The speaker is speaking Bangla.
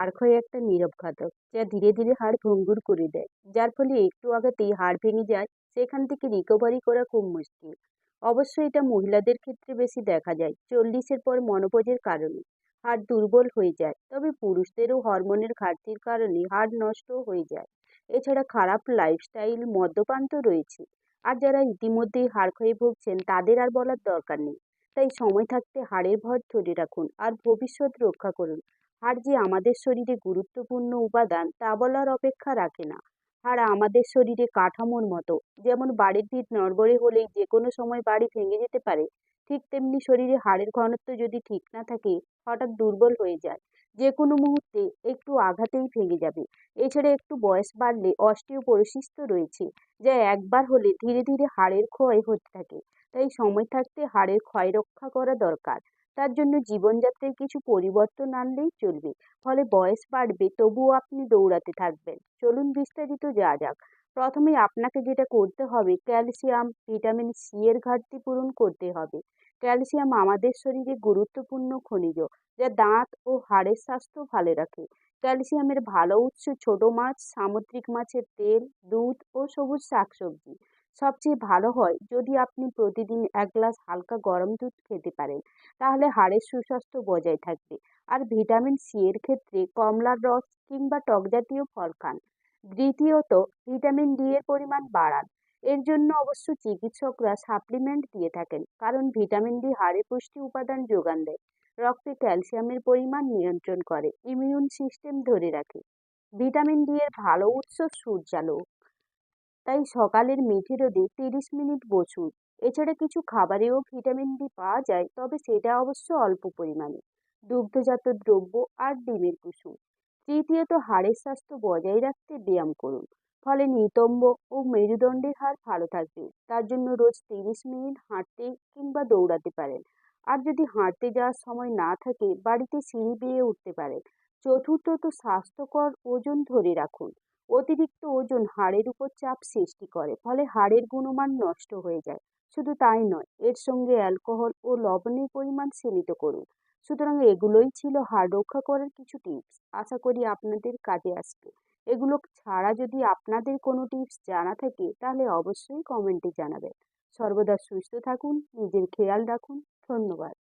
হাড়ক্ষয় একটা নীরব ঘাতক, যা ধীরে ধীরে হাড় ভঙ্গুর করে দেয়। যার ফলে একটু আঘাতেই হাড় ভেঙে যায়, সেখান থেকে রিকভারি করা খুব মুশকিল। অবশ্য এটা মহিলাদের ক্ষেত্রে বেশি দেখা যায়, চল্লিশের পর মনোপজের কারণে। হাড় দুর্বল হয়ে যায়, তবে পুরুষদেরও হরমোনের ঘাটতির কারণে হাড় নষ্ট হয়ে যায়। এছাড়া খারাপ লাইফস্টাইল মদ্যপান তো রয়েছে। আর যারা ইতিমধ্যেই হাড় ক্ষয়ে ভুগছেন, তাদের আর বলার দরকার নেই। তাই সময় থাকতে হাড়ের ভর ধরে রাখুন আর ভবিষ্যৎ রক্ষা করুন। হাড় যে আমাদের শরীরে গুরুত্বপূর্ণ উপাদান তা বলার অপেক্ষা রাখে না। হাড় আমাদের শরীরে কাঠামোর মতো, যেমন বাড়ির ভিত নড়বড়ে হলেই যে কোনো সময় বাড়ি ভেঙে যেতে পারে, ঠিক তেমনি শরীরে হাড়ের ঘনত্ব যদি ঠিক না থাকে, হঠাৎ দুর্বল হয়ে যায়। যে কোনো মুহূর্তে একটু আঘাতেই ভেঙে যাবে। এছাড়া একটু বয়স বাড়লে অস্টিওপোরোসিস তো রয়েছে, যা একবার হলে ধীরে ধীরে হাড়ের ক্ষয় হতে থাকে। তাই সময় থাকতে হাড়ের ক্ষয় রক্ষা করা দরকার। তার জন্য জীবনযাত্রায় কিছু পরিবর্তন আনলেই চলবে। ফলে বয়স বাড়বে, তবুও আপনি দৌড়াতে থাকবেন। চলুন বিস্তারিত যা যাক। প্রথমে আপনাকে যেটা করতে হবে, ক্যালসিয়াম, ভিটামিন সি এর ঘাটতি পূরণ করতে হবে। ক্যালসিয়াম আমাদের শরীরে গুরুত্বপূর্ণ খনিজ, যা দাঁত ও হাড়ের স্বাস্থ্য ভালো রাখে। ক্যালসিয়ামের ভালো উৎস ছোট মাছ, সামুদ্রিক মাছের তেল, দুধ ও সবুজ শাকসবজি। সবচেয়ে ভালো হয় যদি আপনি প্রতিদিন এক গ্লাস হালকা গরম দুধ খেতে পারেন। তাহলে হাড়ের সুস্বাস্থ্য বজায় থাকবে। আর ভিটামিন সি এর ক্ষেত্রে কমলার রস কিংবা টক জাতীয় ফল খান। দ্বিতীয়ত, ভিটামিন ডি এর পরিমাণ বাড়ান। এর জন্য অবশ্য চিকিৎসকরা সাপ্লিমেন্ট দিয়ে থাকেন, কারণ ভিটামিন ডি হাড়ে পুষ্টি উপাদান যোগান দেয়। রক্তে ক্যালসিয়ামের পরিমাণ নিয়ন্ত্রণ করে ইমিউন সিস্টেম ধরে রাখে। ভিটামিন ডি এর ভালো উৎস সূর্যালোক তাই সকালের মিঠে রোদে তিরিশ মিনিট বসুন। এছাড়া কিছু খাবারেও ভিটামিন ডি পাওয়া যায়, তবে সেটা অবশ্য অল্প পরিমাণে। দুগ্ধজাত দ্রব্য আর ডিমের কুসুম। তৃতীয়ত, হাড়ের স্বাস্থ্য বজায় রাখতে ব্যায়াম করুন। ফলে নিতম্ব ও মেরুদণ্ডের হার ভালো থাকবে। তার জন্য রোজ তিরিশ মিনিট হাঁটতে কিংবা দৌড়াতে পারেন। আর যদি হাঁটতে যাওয়ার সময় না থাকে, বাড়িতে সিঁড়ি বেয়ে উঠতে পারেন। চতুর্থত, স্বাস্থ্যকর ওজন ধরে রাখুন। অতিরিক্ত ওজন হাড়ের উপর চাপ সৃষ্টি করে, ফলে হাড়ের গুণমান নষ্ট হয়ে যায়। শুধু তাই নয়, এর সঙ্গে অ্যালকোহল ও লবণের পরিমাণ সীমিত করুন। সুতরাং এগুলোই ছিল হাড় রক্ষা করার কিছু টিপস। আশা করি আপনাদের কাজে আসবে। এগুলো ছাড়া যদি আপনাদের কোনো টিপস জানা থাকে, তাহলে অবশ্যই কমেন্টে জানাবেন। সর্বদা সুস্থ থাকুন, নিজের খেয়াল রাখুন। ধন্যবাদ।